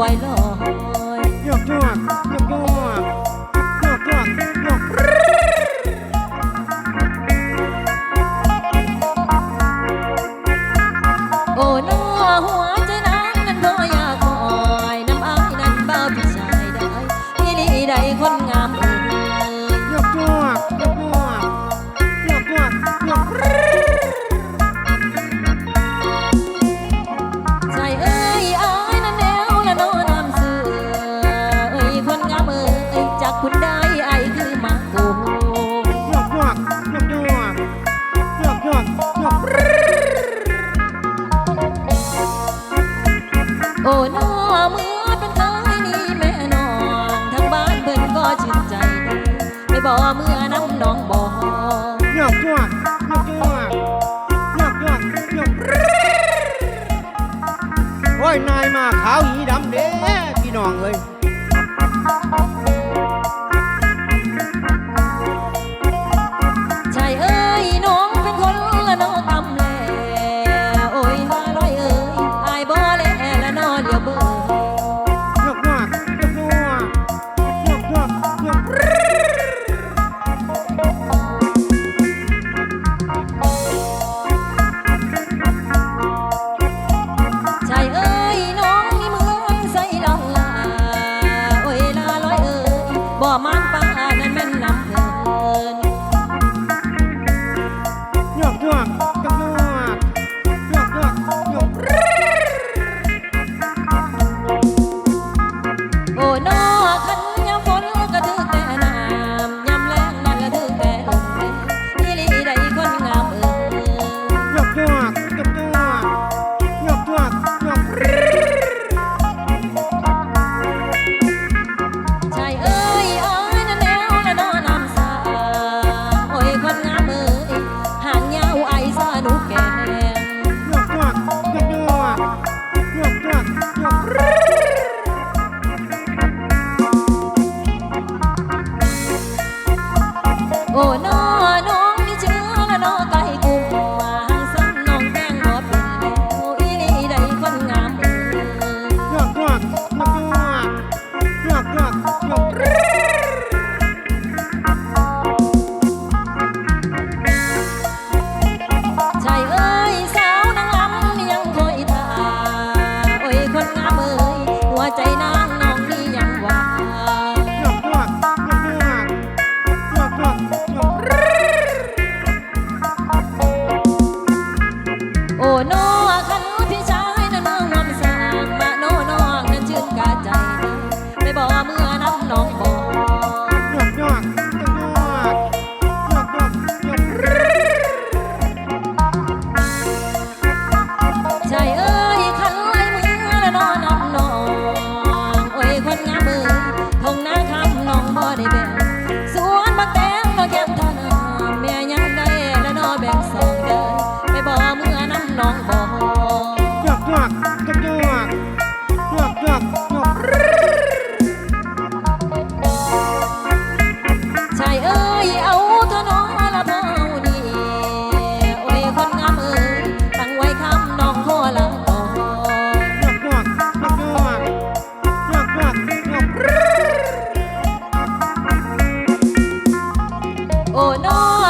ปล่อยลอยยกยอด โอ้น้อเมื่อเป็นไายนี่แม่นอนทั้งบ้านเพิ่นก็ชื่นใจไม่บอกเมื่อน้ำน้องบอกหยอกหยอกหยอกหยอกหยอกหยอกหยอกโอ้ยนายมาขาวหีดำเด้ Oh. บอกเมื่อ โอ้น้อ